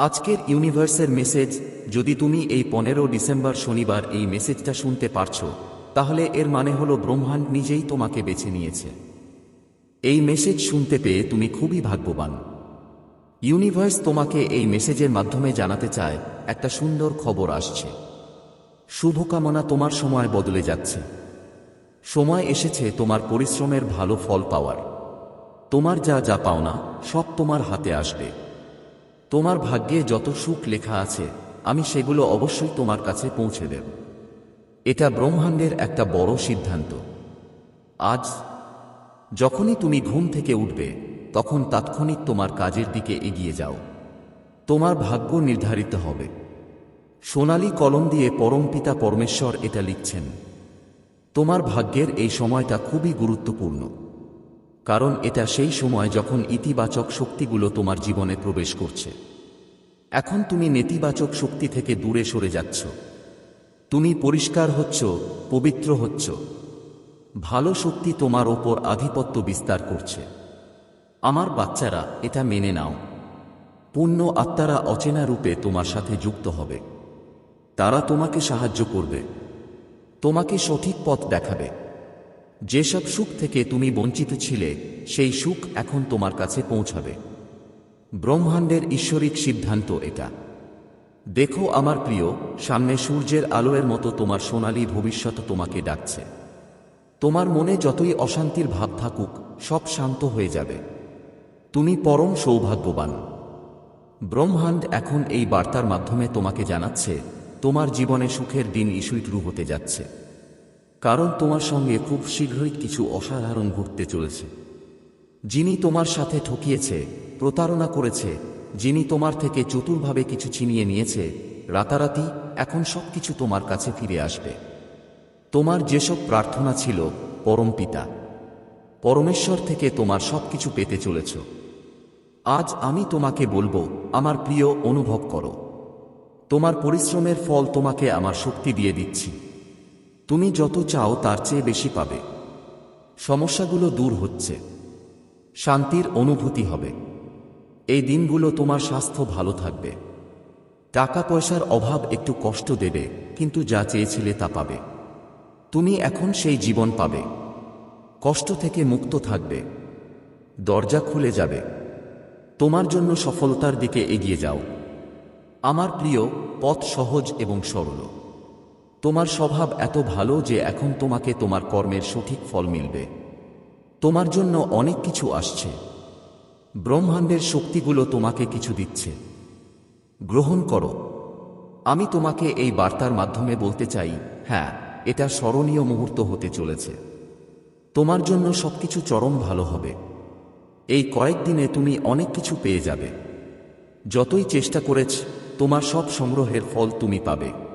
আজকের ইউনিভার্সের মেসেজ, যদি তুমি এই পনেরো ডিসেম্বর শনিবার এই মেসেজটা শুনতে পারছ, তাহলে এর মানে হলো ব্রহ্মাণ্ড নিজেই তোমাকে বেছে নিয়েছে। এই মেসেজ শুনতে পেয়ে তুমি খুবই ভাগ্যবান। ইউনিভার্স তোমাকে এই মেসেজের মাধ্যমে জানাতে চায়, একটা সুন্দর খবর আসছে। শুভকামনা তোমার সময় বদলে যাচ্ছে। সময় এসেছে তোমার পরিশ্রমের ভালো ফল পাওয়ার। তোমার যা যা পাওনা, সব তোমার হাতে আসবে। তোমার ভাগ্যে যত সুখ লেখা আছে, আমি সেগুলো অবশ্যই তোমার কাছে পৌঁছে দেব। এটা ব্রহ্মাণ্ডের একটা বড় সিদ্ধান্ত। আজ, যখনই তুমি ঘুম থেকে উঠবে, তখন তাৎক্ষণিক তোমার কাজের দিকে এগিয়ে যাও। তোমার ভাগ্য নির্ধারিত হবে। সোনালি কলম দিয়ে পরমপিতা পরমেশ্বর এটা লিখছেন। তোমার ভাগ্যের এই সময়টা খুবই গুরুত্বপূর্ণ। কারণ এটা সেই সময় যখন ইতিবাচক শক্তিগুলো তোমার জীবনে প্রবেশ করছে। এখন তুমি নেতিবাচক শক্তি থেকে দূরে সরে যাচ্ছ। তুমি পরিষ্কার হচ্ছ, পবিত্র হচ্ছ। ভালো শক্তি তোমার ওপর আধিপত্য বিস্তার করছে। আমার বাচ্চারা, এটা মেনে নাও। পূর্ণ আত্মারা অচেনা রূপে তোমার সাথে যুক্ত হবে। তারা তোমাকে সাহায্য করবে। তোমাকে সঠিক পথ দেখাবে। যেসব সুখ থেকে তুমি বঞ্চিত ছিলে, সেই সুখ এখন তোমার কাছে পৌঁছাবে। ব্রহ্মাণ্ডের ঈশ্বরিক সিদ্ধান্ত এটা। দেখো আমার প্রিয়, সামনে সূর্যের আলোয়ের মতো তোমার সোনালী ভবিষ্যৎ তোমাকে ডাকছে। তোমার মনে যতই অশান্তির ভাব থাকুক, সব শান্ত হয়ে যাবে। তুমি পরম সৌভাগ্যবান। ব্রহ্মাণ্ড এখন এই বার্তার মাধ্যমে তোমাকে জানাচ্ছে, তোমার জীবনে সুখের দিন ইস্যুই শুরু হতে যাচ্ছে। কারণ তোমার সঙ্গে খুব শীঘ্রই কিছু অসাধারণ ঘটতে চলেছে। যিনি তোমার সাথে ঠকিয়েছে, প্রতারণা করেছে, যিনি তোমার থেকে চতুরভাবে কিছু ছিনিয়ে নিয়েছে, রাতারাতি এখন সবকিছু তোমার কাছে ফিরে আসবে। তোমার যেসব প্রার্থনা ছিল, পরম পিতা, পরমেশ্বর থেকে তোমার সবকিছু পেতে চলেছ। আজ আমি তোমাকে বলব, আমার প্রিয়, অনুভব করো। তোমার পরিশ্রমের ফল তোমাকে আমার শক্তি দিয়ে দিচ্ছি। তুমি যত চাও তার চেয়ে বেশি পাবে। সমস্যাগুলো দূর হচ্ছে। শান্তির অনুভূতি হবে। এই দিনগুলো তোমার স্বাস্থ্য ভালো থাকবে। টাকা পয়সার অভাব একটু কষ্ট দেবে, কিন্তু যা চেয়েছিলে তা পাবে। তুমি এখন সেই জীবন পাবে। কষ্ট থেকে মুক্ত থাকবে। দরজা খুলে যাবে। তোমার জন্য সফলতার দিকে এগিয়ে যাও। আমার প্রিয়, পথ সহজ এবং সরল। তোমার স্বভাব এত ভালো যে এখন তোমাকে তোমার কর্মের সঠিক ফল মিলবে। তোমার জন্য অনেক কিছু আসছে। ব্রহ্মাণ্ডের শক্তিগুলো তোমাকে কিছু দিচ্ছে। গ্রহণ করো। আমি তোমাকে এই বার্তার মাধ্যমে বলতে চাই হ্যাঁ এটা স্মরণীয় মুহূর্ত হতে চলেছে। তোমার জন্য সবকিছু চরম ভালো হবে। এই কয়েকদিনে তুমি অনেক কিছু পেয়ে যাবে। যতই চেষ্টা করেছ, তোমার সব সংগ্রহের ফল তুমি পাবে।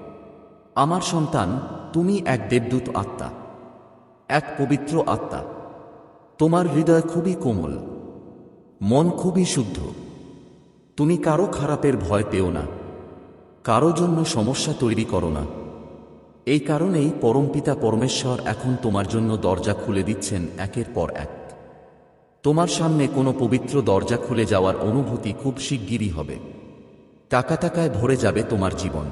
আমার সন্তান, তুমি এক দেবদূত আত্মা, এক পবিত্র আত্মা। তোমার হৃদয় খুবই কোমল, মন খুবই শুদ্ধ। তুমি কারও খারাপের ভয় পেও না, কারও জন্য সমস্যা তৈরি করো না। এই কারণেই পরমপিতা পরমেশ্বর এখন তোমার জন্য দরজা খুলে দিচ্ছেন একের পর এক। তোমার সামনে কোনো পবিত্র দরজা খুলে যাওয়ার অনুভূতি খুব শিগগিরই হবে। টাকা টাকায় ভরে যাবে তোমার জীবন।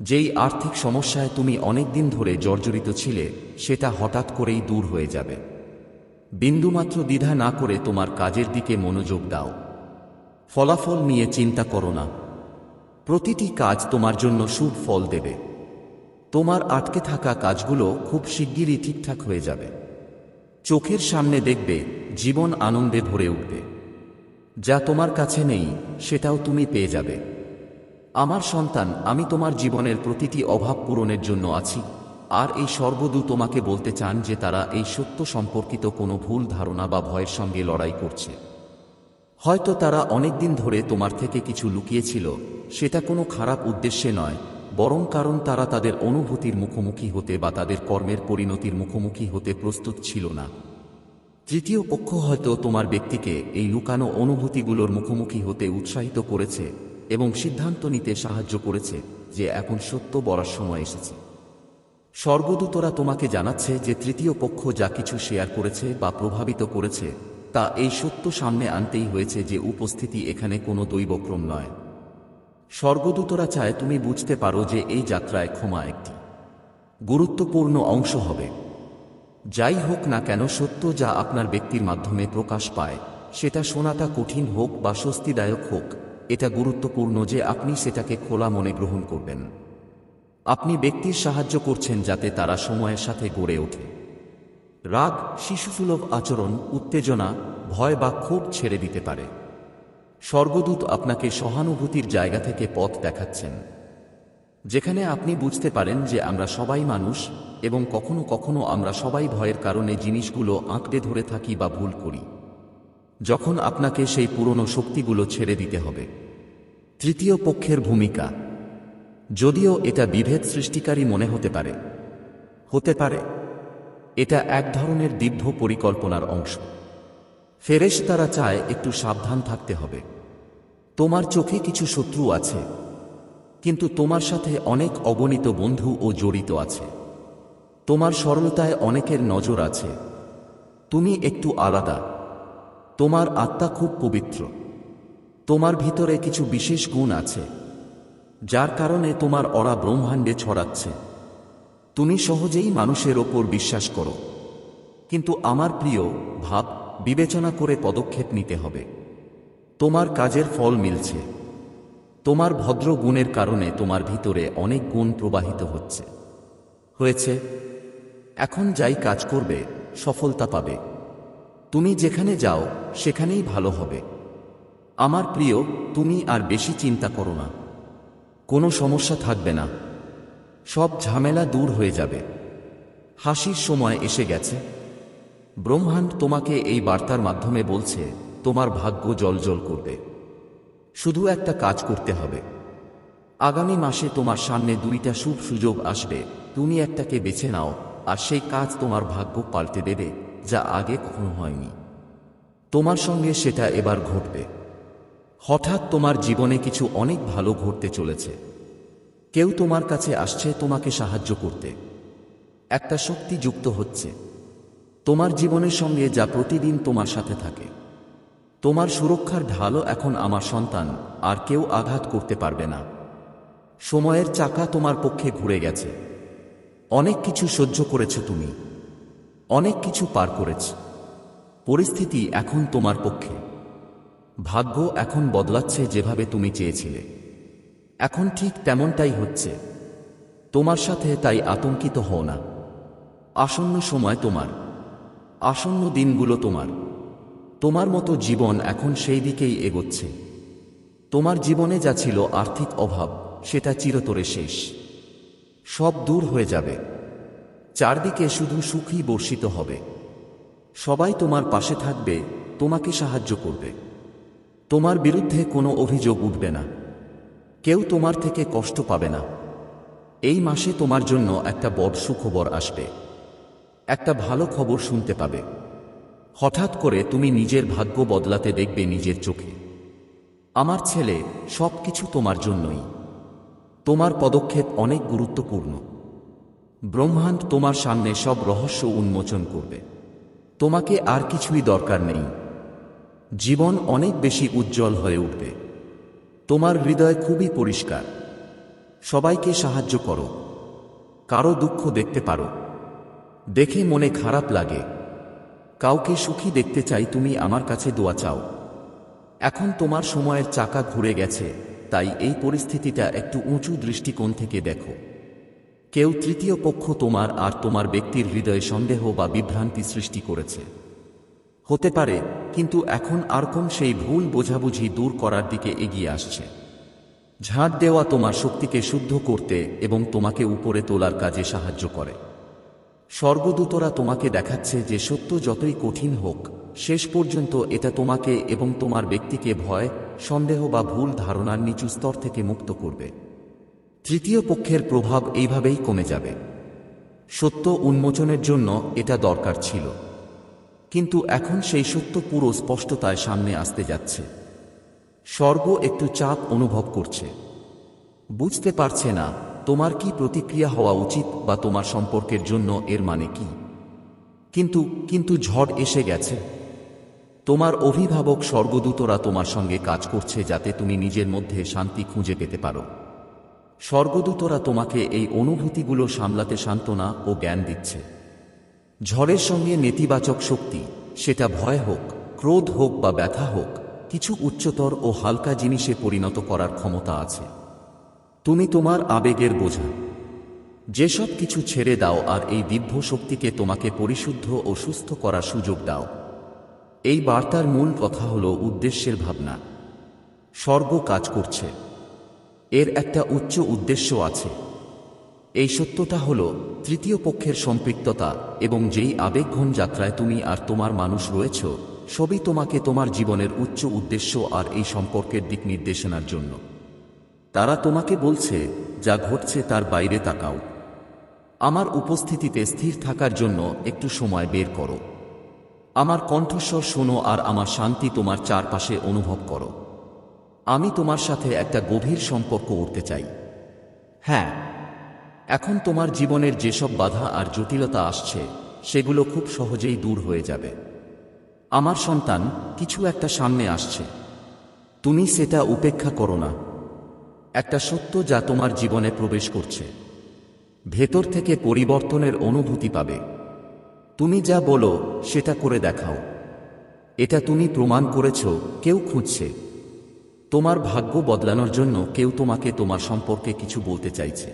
যেই আর্থিক সমস্যায় তুমি অনেক দিন ধরে জর্জরিত ছিলে, সেটা হঠাৎ করেই দূর হয়ে যাবে। বিন্দুমাত্র দ্বিধা না করে তোমার কাজের দিকে মনোযোগ দাও। ফলাফল নিয়ে চিন্তা করো না। প্রতিটি কাজ তোমার জন্য শুভ ফল দেবে। তোমার আটকে থাকা কাজগুলো খুব শিগগিরই ঠিকঠাক হয়ে যাবে। চোখের সামনে দেখবে, জীবন আনন্দে ভরে উঠবে। যা তোমার কাছে নেই, সেটাও তুমি পেয়ে যাবে। আমার সন্তান, আমি তোমার জীবনের প্রতিটি অভাব পূরণের জন্য আছি। আর এই সর্বদূ তোমাকে বলতে চান যে তারা এই সত্য সম্পর্কিত কোনো ভুল ধারণা বা ভয়ের সঙ্গে লড়াই করছে। হয়তো তারা অনেক দিন ধরে তোমার থেকে কিছু লুকিয়েছিল, সেটা কোনো খারাপ উদ্দেশ্যে নয়, বরং কারণ তারা তাদের অনুভূতির মুখোমুখি হতে বা তাদের কর্মের পরিণতির মুখোমুখি হতে প্রস্তুত ছিল না। তৃতীয় পক্ষ হয়তো তোমার ব্যক্তিকে এই লুকানো অনুভূতিগুলোর মুখোমুখি হতে উৎসাহিত করেছে। এবং সিদ্ধান্ত নিতে সাহায্য করেছে যে এখন সত্য বলার সময় এসেছে। স্বর্গদূতরা তোমাকে জানাচ্ছে যে তৃতীয় পক্ষ যা কিছু শেয়ার করেছে বা প্রভাবিত করেছে, তা এই সত্য সামনে আনতেই হয়েছে যে উপস্থিতি এখানে কোনো দৈবক্রম নয়। স্বর্গদূতরা চায় তুমি বুঝতে পারো যে এই যাত্রায় ক্ষমা একটি গুরুত্বপূর্ণ অংশ হবে। যাই হোক না কেন সত্য যা আপনার ব্যক্তির মাধ্যমে প্রকাশ পায়, সেটা শোনাটা কঠিন হোক বা স্বস্তিদায়ক হোক এটা গুরুত্বপূর্ণ যে আপনি সেটাকে খোলা মনে গ্রহণ করবেন। আপনি ব্যক্তির সাহায্য করছেন যাতে তারা সময়ের সাথে গড়ে ওঠে। রাগ, শিশুসুলভ আচরণ, উত্তেজনা, ভয় বা ক্ষোভ ছেড়ে দিতে পারে। স্বর্গদূত আপনাকে সহানুভূতির জায়গা থেকে পথ দেখাচ্ছেন। যেখানে আপনি বুঝতে পারেন যে আমরা সবাই মানুষ এবং কখনো কখনো আমরা সবাই ভয়ের কারণে জিনিসগুলো আঁকড়ে ধরে থাকি বা ভুল করি। যখন আপনাকে সেই পুরনো শক্তিগুলো ছেড়ে দিতে হবে। তৃতীয় পক্ষের ভূমিকা। যদিও এটা বিভেদ সৃষ্টিকারী মনে হতে পারে। হতে পারে। এটা এক ধরনের দীর্ঘ পরিকল্পনার অংশ। ফেরেশ তারা চায় একটু সাবধান থাকতে হবে। তোমার চোখে কিছু শত্রু আছে। কিন্তু তোমার সাথে অনেক অগণিত বন্ধু ও জড়িত আছে। তোমার সরলতায় অনেকের নজর আছে। তুমি একটু আলাদা। তোমার আত্মা খুব পবিত্র। তোমার ভিতরে কিছু বিশেষ গুণ আছে, যার কারণে তোমার অরা ব্রহ্মাণ্ডে ছড়াচ্ছে। তুমি সহজেই মানুষের ওপর বিশ্বাস করো। কিন্তু আমার প্রিয় ভাব, বিবেচনা করে পদক্ষেপ নিতে হবে। তোমার কাজের ফল মিলছে। তোমার ভদ্র গুণের কারণে তোমার ভিতরে অনেক গুণ প্রবাহিত হচ্ছে। হয়েছে, এখন যাই কাজ করবে, সফলতা পাবে। তুমি যেখানে যাও, সেখানেই ভালো হবে। আমার প্রিয়, তুমি আর বেশি চিন্তা করো না। কোনো সমস্যা থাকবে না। সব ঝামেলা দূর হয়ে যাবে। হাসির সময় এসে গেছে। ব্রহ্মাণ্ড তোমাকে এই বার্তার মাধ্যমে বলছে, তোমার ভাগ্য জলজল করবে। শুধু একটা কাজ করতে হবে। আগামী মাসে তোমার সামনে দুইটা শুভ সুযোগ আসবে। তুমি একটাকে বেছে নাও, আর সেই কাজ তোমার ভাগ্য পাল্টে দেবে। যা আগে কখনো হয়নি। তোমার সঙ্গে সেটা এবার ঘটবে। হঠাৎ তোমার জীবনে কিছু অনেক ভালো ঘটতে চলেছে। কেউ তোমার কাছে আসছে তোমাকে সাহায্য করতে। একটা শক্তি যুক্ত হচ্ছে। তোমার জীবনের সঙ্গে যা প্রতিদিন তোমার সাথে থাকে। তোমার সুরক্ষার ঢালও এখন আমার সন্তান, আর কেউ আঘাত করতে পারবে না। সময়ের চাকা তোমার পক্ষে ঘুরে গেছে। অনেক কিছু সহ্য করেছ তুমি। অনেক কিছু পার করেছ। পরিস্থিতি এখন তোমার পক্ষে। ভাগ্য এখন বদলাচ্ছে যেভাবে তুমি চেয়েছিলে। এখন ঠিক তেমনটাই হচ্ছে। তোমার সাথে তাই আতঙ্কিত হও না। আসন্ন সময় তোমার। আসন্ন দিনগুলো তোমার। তোমার মতো জীবন এখন সেই দিকেই এগোচ্ছে। তোমার জীবনে যা ছিল আর্থিক অভাব, সেটা চিরতরে শেষ। সব দূর হয়ে যাবে। চারদিকে শুধু সুখই বর্ষিত হবে। সবাই তোমার পাশে থাকবে, তোমাকে সাহায্য করবে। তোমার বিরুদ্ধে কোনো অভিযোগ উঠবে না। কেউ তোমার থেকে কষ্ট পাবে না। এই মাসে তোমার জন্য একটা বড় সুখবর আসবে। একটা ভালো খবর শুনতে পাবে। হঠাৎ করে তুমি নিজের ভাগ্য বদলাতে দেখবে নিজের চোখে। আমার ছেলে সব কিছু তোমার জন্যই। তোমার পদক্ষেপ অনেক গুরুত্বপূর্ণ। ব্রহ্মাণ্ড তোমার সামনে সব রহস্য উন্মোচন করবে। তোমাকে আর কিছুই দরকার নেই। জীবন অনেক বেশি উজ্জ্বল হয়ে উঠবে। তোমার হৃদয় খুবই পরিষ্কার। সবাইকে সাহায্য করো। কারও দুঃখ দেখতে পারো। দেখে মনে খারাপ লাগে। কাউকে সুখী দেখতে চাই, তুমি আমার কাছে দোয়া চাও। এখন তোমার সময়ের চাকা ঘুরে গেছে, তাই এই পরিস্থিতিটা একটু উঁচু দৃষ্টিকোণ থেকে দেখো। কেউ তৃতীয় পক্ষ তোমার আর তোমার ব্যক্তির হৃদয়ে সন্দেহ বা বিভ্রান্তি সৃষ্টি করেছে। হতে পারে, কিন্তু এখন আরকম সেই ভুল বোঝাবুঝি দূর করার দিকে এগিয়ে আসছে। ঝাঁট দেওয়া তোমার শক্তিকে শুদ্ধ করতে এবং তোমাকে উপরে তোলার কাজে সাহায্য করে। স্বর্গদূতরা তোমাকে দেখাচ্ছে যে সত্য যতই কঠিন হোক, শেষ পর্যন্ত এটা তোমাকে এবং তোমার ব্যক্তিকে ভয়, সন্দেহ বা ভুল ধারণার নিচু স্তর থেকে মুক্ত করবে। তৃতীয় পক্ষের প্রভাব এইভাবেই কমে যাবে। সত্য উন্মোচনের জন্য এটা দরকার ছিল। কিন্তু এখন সেই সত্য পুরো স্পষ্টতায় সামনে আসতে যাচ্ছে। স্বর্গ একটু চাপ অনুভব করছে। বুঝতে পারছে না, তোমার কি প্রতিক্রিয়া হওয়া উচিত বা তোমার সম্পর্কের জন্য এর মানে কি? কিন্তু কিন্তু ঝড় এসে গেছে। তোমার অভিভাবক স্বর্গদূতরা তোমার সঙ্গে কাজ করছে যাতে তুমি নিজের মধ্যে শান্তি খুঁজে পেতে পারো। স্বর্গদূতরা তোমাকে এই অনুভূতিগুলো সামলাতে সান্ত্বনা ও জ্ঞান দিচ্ছে। ঝড়ের সঙ্গে নেতিবাচক শক্তি, সেটা ভয় হোক, ক্রোধ হোক বা ব্যথা হোক, কিছু উচ্চতর ও হালকা জিনিসে পরিণত করার ক্ষমতা আছে। তুমি তোমার আবেগের বোঝা। যেসব কিছু ছেড়ে দাও আর এই দিব্য শক্তিকে তোমাকে পরিশুদ্ধ ও সুস্থ করার সুযোগ দাও। এই বার্তার মূল কথা হল উদ্দেশ্যের ভাবনা। স্বর্গ কাজ করছে। এর একটা উচ্চ উদ্দেশ্য আছে। এই সত্যটা হল তৃতীয় পক্ষের সম্পৃক্ততা এবং যেই আবেগঘন যাত্রায় তুমি আর তোমার মানুষ রয়েছ, সবই তোমাকে তোমার জীবনের উচ্চ উদ্দেশ্য আর এই সম্পর্কের দিক নির্দেশনার জন্য। তারা তোমাকে বলছে, যা ঘটছে তার বাইরে তাকাও। আমার উপস্থিতিতে স্থির থাকার জন্য একটু সময় বের করো। আমার কণ্ঠস্বর শোনো আর আমার শান্তি তোমার চারপাশে অনুভব করো। আমি তোমার সাথে একটা গভীর সম্পর্ক উঠতে চাই। হ্যাঁ এখন তোমার জীবনের যেসব বাধা আর জটিলতা আসছে, সেগুলো খুব সহজেই দূর হয়ে যাবে। আমার সন্তান, কিছু একটা সামনে আসছে। তুমি সেটা উপেক্ষা করো না। একটা সত্য যা তোমার জীবনে প্রবেশ করছে। ভেতর থেকে পরিবর্তনের অনুভূতি পাবে। তুমি যা বলো, সেটা করে দেখাও। এটা তুমি প্রমাণ করেছ, কেউ খুঁজছে। তোমার ভাগ্য বদলানোর জন্য কেউ তোমাকে তোমার সম্পর্কে কিছু বলতে চাইছে।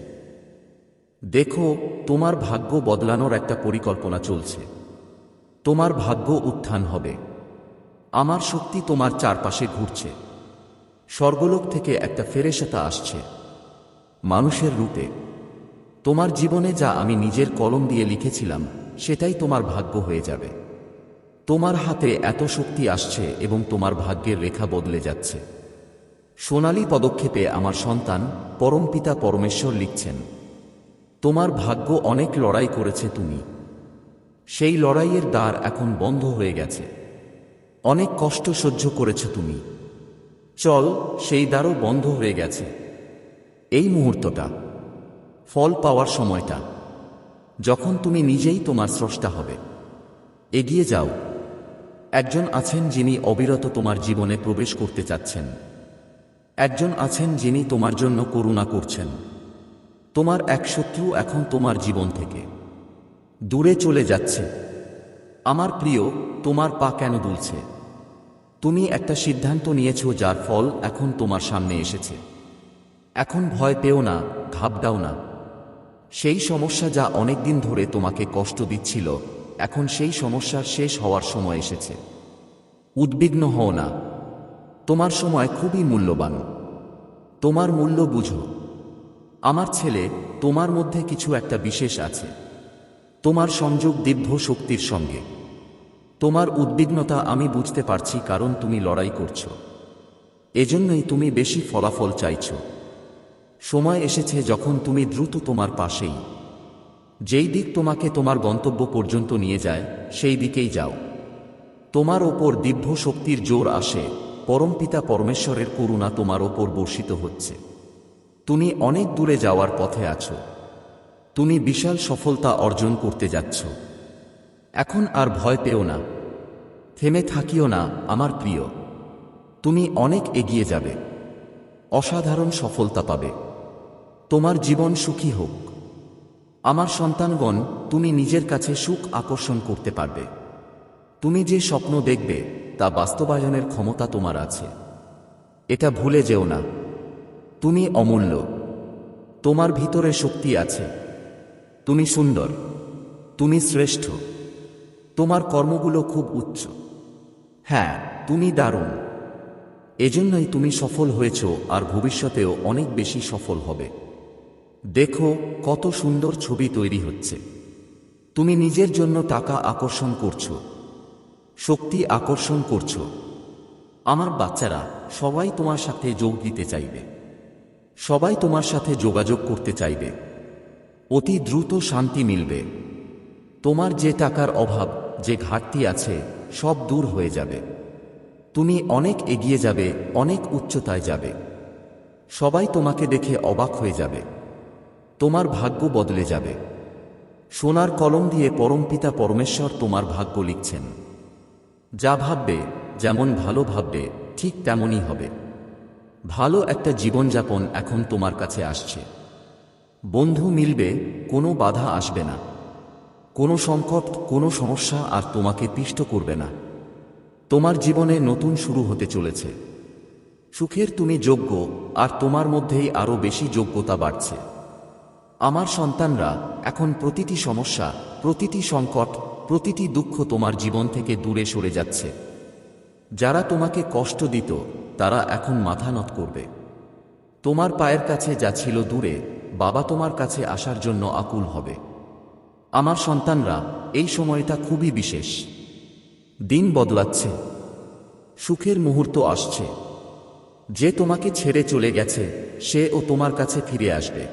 দেখো, তোমার ভাগ্য বদলানোর একটা পরিকল্পনা চলছে। তোমার ভাগ্য উত্থান হবে। আমার শক্তি তোমার চারপাশে ঘুরছে। স্বর্গলোক থেকে একটা ফেরেশাতা আসছে। মানুষের রূপে। তোমার জীবনে যা আমি নিজের কলম দিয়ে লিখেছিলাম, সেটাই তোমার ভাগ্য হয়ে যাবে। তোমার হাতে এত শক্তি আসছে এবং তোমার ভাগ্যের রেখা বদলে যাচ্ছে। সোনালী পদক্ষেপে আমার সন্তান পরমপিতা পরমেশ্বর লিখছেন, তোমার ভাগ্য অনেক লড়াই করেছে তুমি। সেই লড়াইয়ের দ্বার এখন বন্ধ হয়ে গেছে। অনেক কষ্ট সহ্য করেছ তুমি। চল, সেই দ্বারও বন্ধ হয়ে গেছে। এই মুহূর্তটা, ফল পাওয়ার সময়টা, যখন তুমি নিজেই তোমার স্রষ্টা হবে। এগিয়ে যাও। একজন আছেন যিনি অবিরত তোমার জীবনে প্রবেশ করতে চাচ্ছেন। একজন আছেন যিনি তোমার জন্য করুণা করছেন। তোমার এক শত্রু এখন তোমার জীবন থেকে দূরে চলে যাচ্ছে। আমার প্রিয়, তোমার পা কেন দুলছে? তুমি একটা সিদ্ধান্ত নিয়েছ যার ফল এখন তোমার সামনে এসেছে। এখন ভয় পেও না, ঘাবড়াও না। সেই সমস্যা যা অনেকদিন ধরে তোমাকে কষ্ট দিচ্ছিল, এখন সেই সমস্যার শেষ হওয়ার সময় এসেছে। উদ্বিগ্ন হও না। তোমার সময় খুবই মূল্যবান। তোমার মূল্য বুঝো। আমার ছেলে, তোমার মধ্যে কিছু একটা বিশেষ আছে। তোমার সংযোগ দিব্য শক্তির সঙ্গে। তোমার উদ্বিগ্নতা আমি বুঝতে পারছি কারণ তুমি লড়াই করছ। এজন্যই তুমি বেশি ফলাফল চাইছ। সময় এসেছে যখন তুমি দ্রুত তোমার পাশেই। যেই দিক তোমাকে তোমার গন্তব্য পর্যন্ত নিয়ে যায়, সেই দিকেই যাও। তোমার ওপর দিব্য শক্তির জোর আসে। পরমপিতা পরমেশ্বরের করুণা তোমার ওপর বর্ষিত হচ্ছে। তুমি অনেক দূরে যাওয়ার পথে আছো। তুমি বিশাল সফলতা অর্জন করতে যাচ্ছ। এখন আর ভয় পেও না। থেমে থাকিও না, আমার প্রিয়। তুমি অনেক এগিয়ে যাবে। অসাধারণ সফলতা পাবে। তোমার জীবন সুখী হোক। আমার সন্তানগণ, তুমি নিজের কাছে সুখ আকর্ষণ করতে পারবে। তুমি যে স্বপ্ন দেখবে তা বাস্তবায়নের ক্ষমতা তোমার আছে। এটা ভুলে যেও না। তুমি অমূল্য। তোমার ভিতরে শক্তি আছে। তুমি সুন্দর। তুমি শ্রেষ্ঠ। তোমার কর্মগুলো খুব উচ্চ। হ্যাঁ তুমি দারুণ। এজন্যই তুমি সফল হয়েছ আর ভবিষ্যতেও অনেক বেশি সফল হবে। দেখো কত সুন্দর ছবি তৈরি হচ্ছে। তুমি নিজের জন্য টাকা আকর্ষণ করছ। শক্তি আকর্ষণ করছ। আমার বাচ্চারা সবাই তোমার সাথে যোগ দিতে চাইবে। সবাই তোমার সাথে যোগাযোগ করতে চাইবে। অতি দ্রুত শান্তি মিলবে। তোমার যে টাকার অভাব, যে ঘাটতি আছে, সব দূর হয়ে যাবে। তুমি অনেক এগিয়ে যাবে, অনেক উচ্চতায় যাবে। সবাই তোমাকে দেখে অবাক হয়ে যাবে। তোমার ভাগ্য বদলে যাবে। সোনার কলম দিয়ে পরমপিতা পরমেশ্বর তোমার ভাগ্য লিখছেন। যা ভাববে, যেমন ভালো ভাববে, ঠিক তেমনই হবে। ভালো একটা জীবনযাপন এখন তোমার কাছে আসছে। বন্ধু মিলবে, কোনো বাধা আসবে না। কোনো সংকট, কোনো সমস্যা আর তোমাকে পিষ্ট করবে না। তোমার জীবনে নতুন শুরু হতে চলেছে। সুখের তুমি যোগ্য, আর তোমার মধ্যেই আরও বেশি যোগ্যতা বাড়ছে। আমার সন্তানরা, এখন প্রতিটি সমস্যা, প্রতিটি সংকট প্রতিটি দুঃখ তোমার জীবন থেকে দূরে সরে যাচ্ছে। যারা তোমাকে কষ্ট দিত, তারা এখন মাথা নত করবে। তোমার পায়ের কাছে যা ছিল দূরে, বাবা তোমার কাছে আসার জন্য আকুল হবে। আমার সন্তানরা, এই সময়টা খুবই বিশেষ। দিন বদলাচ্ছে। সুখের মুহূর্ত আসছে। যে তোমাকে ছেড়ে চলে গেছে, সে ও তোমার কাছে ফিরে আসবে।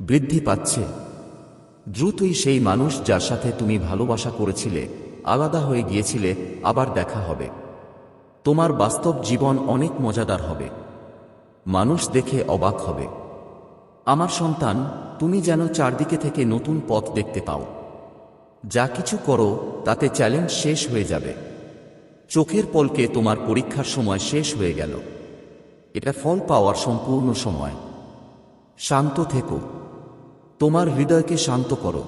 বৃদ্ধি পাচ্ছে। দ্রুতই সেই মানুষ যার সাথে তুমি ভালোবাসা করেছিলে, আলাদা হয়ে গিয়েছিলে, আবার দেখা হবে। তোমার বাস্তব জীবন অনেক মজাদার হবে। মানুষ দেখে অবাক হবে। আমার সন্তান, তুমি যেন চারদিকে থেকে নতুন পথ দেখতে পাও। যা কিছু করো, তাতে চ্যালেঞ্জ শেষ হয়ে যাবে। চোখের পলকে তোমার পরীক্ষার সময় শেষ হয়ে গেল। এটা ফল পাওয়ার সম্পূর্ণ সময়। শান্ত থেকো। তোমার হৃদয়কে শান্ত করো।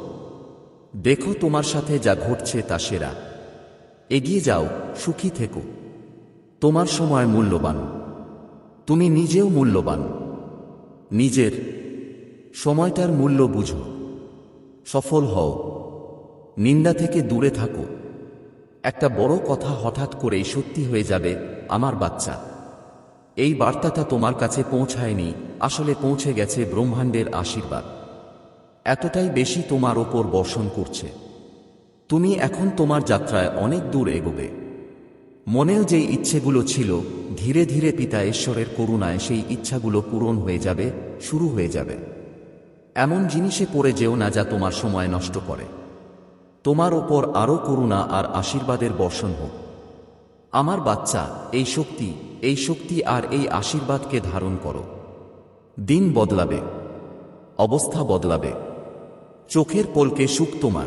দেখো তোমার সাথে যা ঘটছে তা সেরা। এগিয়ে যাও, সুখী থেকো। তোমার সময় মূল্যবান। তুমি নিজেও মূল্যবান। নিজের সময়টার মূল্য বুঝো। সফল হও। নিন্দা থেকে দূরে থাকো। একটা বড় কথা হঠাৎ করেই সত্যি হয়ে যাবে আমার বাচ্চা। এই বার্তাটা তোমার কাছে পৌঁছায়নি, আসলে পৌঁছে গেছে ব্রহ্মাণ্ডের আশীর্বাদ। এতটাই বেশি তোমার ওপর বর্ষণ করছে। তুমি এখন তোমার যাত্রায় অনেক দূর এগোবে। মনেও যেই ইচ্ছেগুলো ছিল, ধীরে ধীরে পিতা ঈশ্বরের করুণায় সেই ইচ্ছাগুলো পূরণ হয়ে যাবে, শুরু হয়ে যাবে। এমন জিনিসে পড়ে যেও না যা তোমার সময় নষ্ট করে। তোমার ওপর আরও করুণা আর আশীর্বাদের বর্ষণ হোক। আমার বাচ্চা, এই শক্তি এই শক্তি আর এই আশীর্বাদকে ধারণ করো। দিন বদলাবে। অবস্থা বদলাবে। চোখের পলকে সুখ তোমার।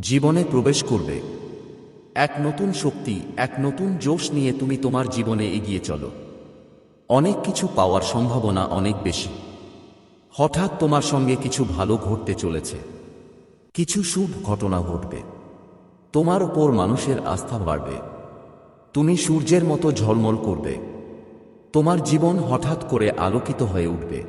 জীবনে প্রবেশ করবে। এক নতুন শক্তি, এক নতুন জোশ নিয়ে তুমি তোমার জীবনে এগিয়ে চলো। অনেক কিছু পাওয়ার সম্ভাবনা অনেক বেশি। হঠাৎ তোমার সঙ্গে কিছু ভালো ঘটতে চলেছে। কিছু শুভ ঘটনা ঘটবে। তোমার ওপর মানুষের আস্থা বাড়বে। তুমি সূর্যের মতো ঝলমল করবে। তোমার জীবন হঠাৎ করে আলোকিত হয়ে উঠবে।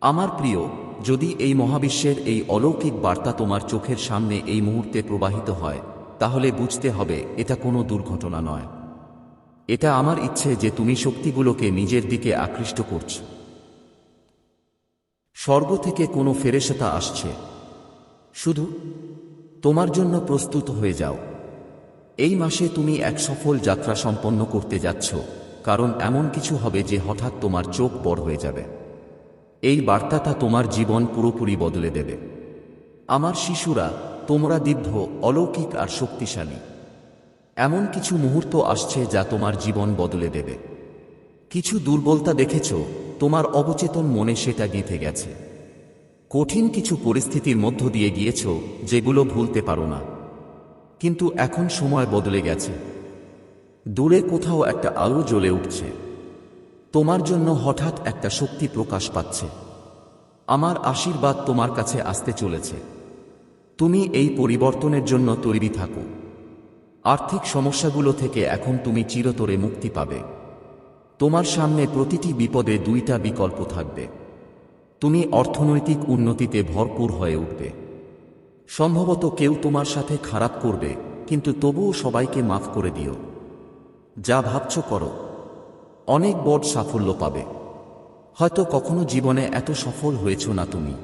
আমার প্রিয় যদি এই মহাবিশ্বের এই অলৌকিক বার্তা তোমার চোখের সামনে এই মুহূর্তে প্রবাহিত হয়, তাহলে বুঝতে হবে এটা কোনো দুর্ঘটনা নয়। এটা আমার ইচ্ছে যে তুমি শক্তিগুলোকে নিজের দিকে আকৃষ্ট করছ। স্বর্গ থেকে কোনো ফেরেশতা আসছে। শুধু তোমার জন্য প্রস্তুত হয়ে যাও। এই মাসে তুমি এক সফল যাত্রা সম্পন্ন করতে যাচ্ছ, কারণ এমন কিছু হবে যে হঠাৎ তোমার চোখ বড় হয়ে যাবে। এই বার্তাটা তোমার জীবন পুরোপুরি বদলে দেবে। আমার শিশুরা, তোমরা দিব্য, অলৌকিক আর শক্তিশালী। এমন কিছু মুহূর্ত আসছে যা তোমার জীবন বদলে দেবে। কিছু দুর্বলতা দেখেছ, তোমার অবচেতন মনে সেটা গেঁথে গেছে। কঠিন কিছু পরিস্থিতির মধ্য দিয়ে গিয়েছ, যেগুলো ভুলতে পারো না। কিন্তু এখন সময় বদলে গেছে। দূরে কোথাও একটা আলো জ্বলে উঠছে। তোমার জন্য হঠাৎ একটা শক্তি প্রকাশ পাচ্ছে। আমার আশীর্বাদ তোমার কাছে আসতে চলেছে। তুমি এই পরিবর্তনের জন্য তৈরি থাকো। আর্থিক সমস্যাগুলো থেকে এখন তুমি চিরতরে মুক্তি পাবে। তোমার সামনে প্রতিটি বিপদে দুইটা বিকল্প থাকবে। তুমি অর্থনৈতিক উন্নতিতে ভরপুর হয়ে উঠবে। সম্ভবত কেউ তোমার সাথে খারাপ করবে, কিন্তু তবুও সবাইকে মাফ করে দিও। যা ভাবছ করো। অনেক বড় সাফল্য পাবে। হয়তো কখনো জীবনে এত সফল হয়েছ না তুমি।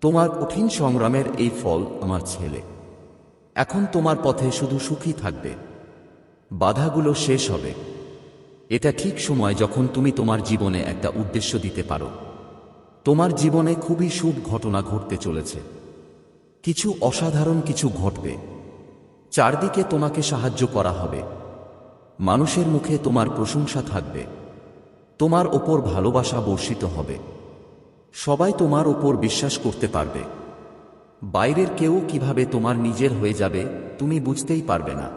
তোমার কঠিন সংগ্রামের এই ফল আমার ছেলে। এখন তোমার পথে শুধু সুখী থাকবে। বাধাগুলো শেষ হবে। এটা ঠিক সময় যখন তুমি তোমার জীবনে একটা উদ্দেশ্য দিতে পারো। তোমার জীবনে খুবই শুভ ঘটনা ঘটতে চলেছে। কিছু অসাধারণ কিছু ঘটবে। চারদিকে তোমাকে সাহায্য করা হবে। মানুষের মুখে তোমার প্রশংসা থাকবে। তোমার ওপর ভালোবাসা বর্ষিত হবে। সবাই তোমার ওপর বিশ্বাস করতে পারবে। বাইরের কেউ কীভাবে তোমার নিজের হয়ে যাবে, তুমি বুঝতেই পারবে না।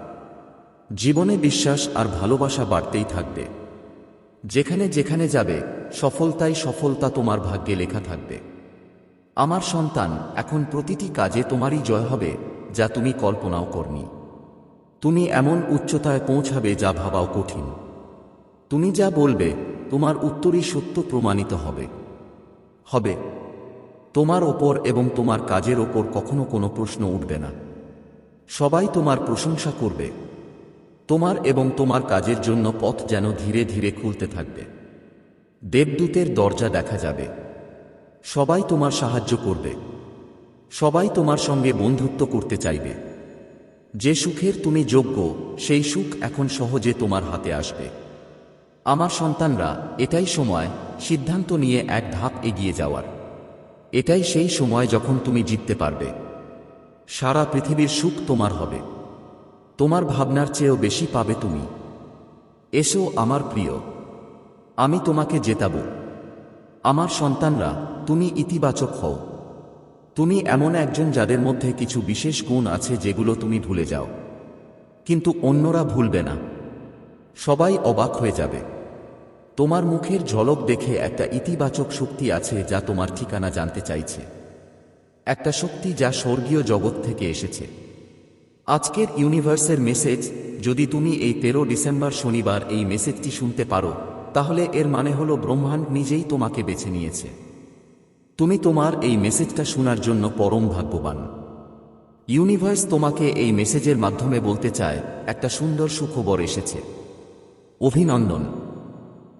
জীবনে বিশ্বাস আর ভালোবাসা বাড়তেই থাকবে। যেখানে যেখানে যাবে, সফলতাই সফলতা তোমার ভাগ্যে লেখা থাকবে। আমার সন্তান, এখন প্রতিটি কাজে তোমারই জয় হবে, যা তুমি কল্পনাও করনি। তুমি এমন উচ্চতায় পৌঁছাবে যা ভাবাও কঠিন। তুমি যা বলবে, তোমার উত্তরই সত্য প্রমাণিত হবে। হবে। তোমার ওপর এবং তোমার কাজের ওপর কখনো কোনো প্রশ্ন উঠবে না। সবাই তোমার প্রশংসা করবে। তোমার এবং তোমার কাজের জন্য পথ যেন ধীরে ধীরে খুলতে থাকবে। দেবদূতের দরজা দেখা যাবে। সবাই তোমার সাহায্য করবে। সবাই তোমার সঙ্গে বন্ধুত্ব করতে চাইবে। যে সুখের তুমি যোগ্য, সেই সুখ এখন সহজে তোমার হাতে আসবে। আমার সন্তানরা, এটাই সময়, সিদ্ধান্ত নিয়ে এক ধাপ এগিয়ে যাওয়ার। এটাই সেই সময় যখন তুমি জিততে পারবে। সারা পৃথিবীর সুখ তোমার হবে। তোমার ভাবনার চেয়েও বেশি পাবে তুমি। এসো আমার প্রিয়, আমি তোমাকে জেতাব। আমার সন্তানরা, তুমি ইতিবাচক হও। তুমি এমন একজন যাদের মধ্যে কিছু বিশেষ গুণ আছে যেগুলো তুমি ভুলে যাও। কিন্তু অন্যরা ভুলবে না। সবাই অবাক হয়ে যাবে। তোমার মুখের ঝলক দেখে একটা ইতিবাচক শক্তি আছে যা তোমার ঠিকানা জানতে চাইছে। একটা শক্তি যা স্বর্গীয় জগৎ থেকে এসেছে। আজকের ইউনিভার্সের মেসেজ, যদি তুমি এই তেরো ডিসেম্বর শনিবার এই মেসেজটি শুনতে পারো, তাহলে এর মানে হলো ব্রহ্মাণ্ড নিজেই তোমাকে বেছে নিয়েছে। তুমি তোমার এই মেসেজটা শোনার জন্য পরম ভাগ্যবান। ইউনিভার্স তোমাকে এই মেসেজের মাধ্যমে বলতে চায়, একটা সুন্দর সুখবর এসেছে। অভিনন্দন।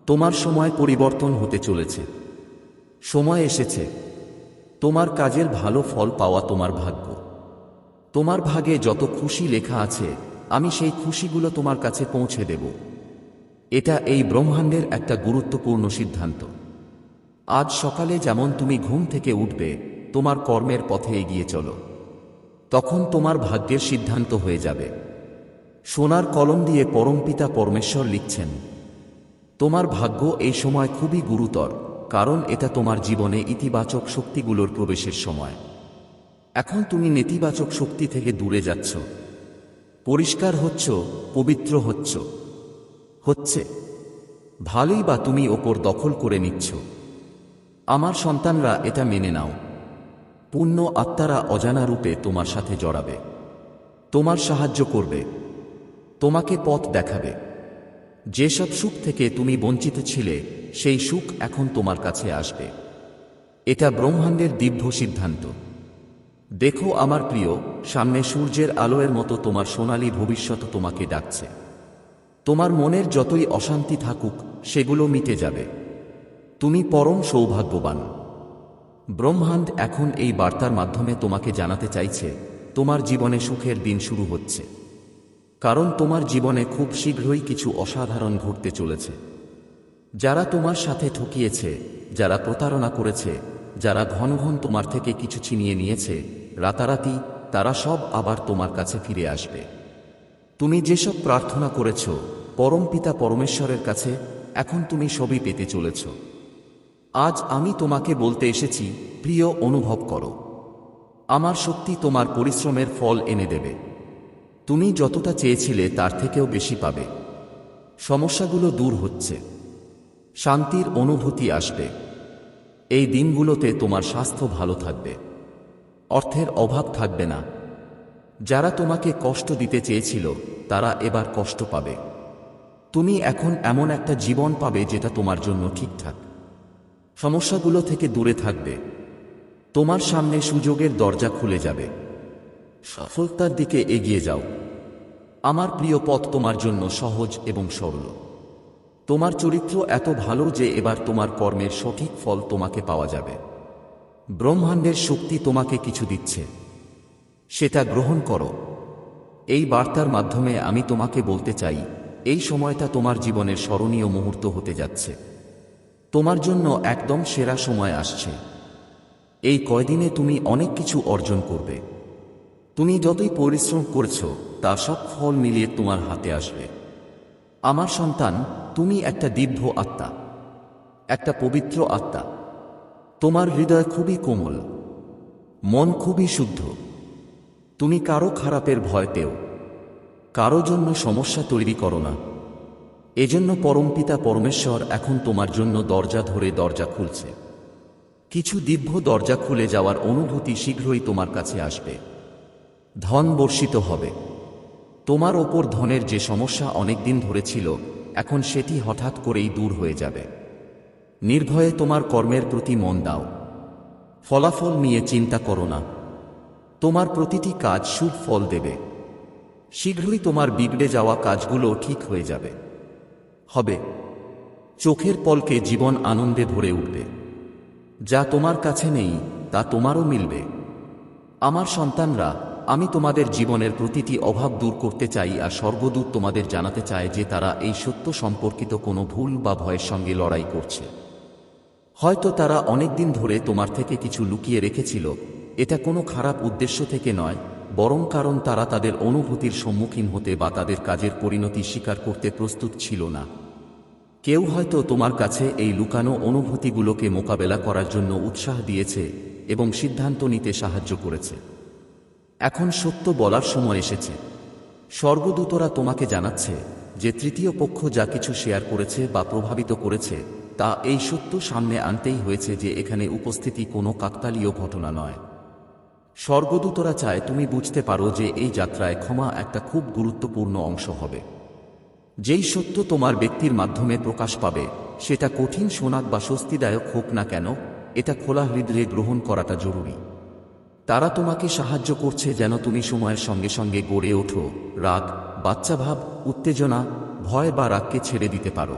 তোমার সময় পরিবর্তন হতে চলেছে। সময় এসেছে। তোমার কাজের ভালো ফল পাওয়া তোমার ভাগ্য। তোমার ভাগে যত খুশি লেখা আছে, আমি সেই খুশিগুলো তোমার কাছে পৌঁছে দেব। এটা এই ব্রহ্মাণ্ডের একটা গুরুত্বপূর্ণ সিদ্ধান্ত। আজ সকালে যেমন তুমি ঘুম থেকে উঠবে, তোমার কর্মের পথে এগিয়ে চলো। তখন তোমার ভাগ্যের সিদ্ধান্ত হয়ে যাবে। সোনার কলম দিয়ে পরমপিতা পরমেশ্বর লিখছেন, তোমার ভাগ্য এই সময় খুবই গুরুতর, কারণ এটা তোমার জীবনে ইতিবাচক শক্তিগুলোর প্রবেশের সময়। এখন তুমি নেতিবাচক শক্তি থেকে দূরে যাচ্ছ। পরিষ্কার হচ্ছ, পবিত্র হচ্ছ। হচ্ছে। ভালোই বা তুমি ওপর দখল করে নিচ্ছ। আমার সন্তানরা এটা মেনে নাও। পুণ্য আত্মারা অজানা রূপে তোমার সাথে জড়াবে। তোমার সাহায্য করবে। তোমাকে পথ দেখাবে। যেসব সুখ থেকে তুমি বঞ্চিত ছিলে, সেই সুখ এখন তোমার কাছে আসবে। এটা ব্রহ্মাণ্ডের দিব্য সিদ্ধান্ত। দেখো আমার প্রিয়, সামনে সূর্যের আলোয়ের মতো তোমার সোনালী ভবিষ্যৎ তোমাকে ডাকছে। তোমার মনের যতই অশান্তি থাকুক, সেগুলো মিটে যাবে। তুমি পরম সৌভাগ্যবান। ব্রহ্মাণ্ড এখন এই বার্তার মাধ্যমে তোমাকে জানাতে চাইছে, তোমার জীবনে সুখের দিন শুরু হচ্ছে। কারণ তোমার জীবনে খুব শীঘ্রই কিছু অসাধারণ ঘটতে চলেছে। যারা তোমার সাথে ঠকিয়েছে, যারা প্রতারণা করেছে, যারা ঘন ঘন তোমার থেকে কিছু ছিনিয়ে নিয়েছে, রাতারাতি তারা সব আবার তোমার কাছে ফিরে আসবে। তুমি যেসব প্রার্থনা করেছ পরমপিতা পরমেশ্বরের কাছে, এখন তুমি সবই পেতে চলেছ। আজ আমি তোমাকে বলতে এসেছি, প্রিয়, অনুভব করো। আমার শক্তি তোমার পরিশ্রমের ফল এনে দেবে। তুমি যতটা চেয়েছিলে তার থেকেও বেশি পাবে। সমস্যাগুলো দূর হচ্ছে। শান্তির অনুভূতি আসবে। এই দিনগুলোতে তোমার স্বাস্থ্য ভালো থাকবে। অর্থের অভাব থাকবে না। যারা তোমাকে কষ্ট দিতে চেয়েছিল, তারা এবার কষ্ট পাবে। তুমি এখন এমন একটা জীবন পাবে যেটা তোমার জন্য ঠিকঠাক। সমস্যাগুলো থেকে দূরে থাকবে। তোমার সামনে সুযোগের দরজা খুলে যাবে। সফলতার দিকে এগিয়ে যাও। আমার প্রিয় পথ তোমার জন্য সহজ এবং সরল। তোমার চরিত্র এত ভালো যে এবার তোমার কর্মের সঠিক ফল তোমাকে পাওয়া যাবে। ব্রহ্মাণ্ডের শক্তি তোমাকে কিছু দিচ্ছে। সেটা গ্রহণ করো। এই বার্তার মাধ্যমে আমি তোমাকে বলতে চাই, এই সময়টা তোমার জীবনের স্মরণীয় মুহূর্ত হতে যাচ্ছে। তোমার জন্য একদম সেরা সময় আসছে। এই কয়দিনে তুমি অনেক কিছু অর্জন করবে। তুমি যতই পরিশ্রম করেছ, তা সব ফল মিলিয়ে তোমার হাতে আসবে। আমার সন্তান, তুমি একটা দিব্য আত্মা, একটা পবিত্র আত্মা। তোমার হৃদয় খুবই কোমল, মন খুবই শুদ্ধ। তুমি কারও খারাপের ভয় পেও, কারও জন্য সমস্যা তৈরি করো না। এজন্য পরমপিতা পরমেশ্বর এখন তোমার জন্য দরজা ধরে দরজা খুলছে। কিছু দিব্য দরজা খুলে যাওয়ার অনুভূতি শীঘ্রই তোমার কাছে আসবে। ধন বর্ষিত হবে। তোমার ওপর ধনের যে সমস্যা অনেকদিন ধরে ছিল, এখন সেটি হঠাৎ করেই দূর হয়ে যাবে। নির্ভয়ে তোমার কর্মের প্রতি মন দাও। ফলাফল নিয়ে চিন্তা করো না। তোমার প্রতিটি কাজ শুভ ফল দেবে। শীঘ্রই তোমার বিগড়ে যাওয়া কাজগুলো ঠিক হয়ে যাবে। হবে। চোখের পলকে জীবন আনন্দে ভরে উঠবে। যা তোমার কাছে নেই, তা তোমারও মিলবে। আমার সন্তানরা, আমি তোমাদের জীবনের প্রতিটি অভাব দূর করতে চাই আর স্বর্গদূত তোমাদের জানাতে চায় যে তারা এই সত্য সম্পর্কিত কোনো ভুল বা ভয়ের সঙ্গে লড়াই করছে। হয়তো তারা অনেক দিন ধরে তোমার থেকে কিছু লুকিয়ে রেখেছিল, এটা কোনো খারাপ উদ্দেশ্য থেকে নয় বরং কারণ তারা তাদের অনুভূতির সম্মুখীন হতে বা তাদের কাজের পরিণতি স্বীকার করতে প্রস্তুত ছিল না। কেউ হয়তো তোমার কাছে এই লুকানো অনুভূতিগুলোকে মোকাবেলা করার জন্য উৎসাহ দিয়েছে এবং সিদ্ধান্ত নিতে সাহায্য করেছে। এখন সত্য বলার সময় এসেছে। স্বর্গদূতরা তোমাকে জানাচ্ছে যে তৃতীয় পক্ষ যা কিছু শেয়ার করেছে বা প্রভাবিত করেছে, তা এই সত্য সামনে আনতেই হয়েছে যে এখানে উপস্থিতি কোনো কাকতালীয় ঘটনা নয়। স্বর্গদূতরা চায় তুমি বুঝতে পারো যে এই যাত্রায় ক্ষমা একটা খুব গুরুত্বপূর্ণ অংশ হবে। যেই সত্য তোমার ব্যক্তির মাধ্যমে প্রকাশ পাবে, সেটা কঠিন শোনাক বা স্বস্তিদায়ক হোক না কেন, এটা খোলা হৃদয়ে গ্রহণ করাটা জরুরি। তারা তোমাকে সাহায্য করছে যেন তুমি সময়ের সঙ্গে সঙ্গে গড়ে ওঠো, রাগ, বাচ্চাভাব, উত্তেজনা, ভয় বা রাগকে ছেড়ে দিতে পারো।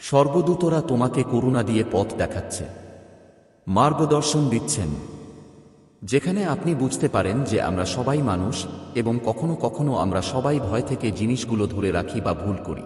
স্বর্গদূতরা তোমাকে করুণা দিয়ে পথ দেখাচ্ছে। মার্গদর্শন দিচ্ছেন। যেখানে আপনি বুঝতে পারেন যে আমরা সবাই মানুষ এবং কখনো কখনো আমরা সবাই ভয় থেকে জিনিসগুলো ধরে রাখি বা ভুল করি।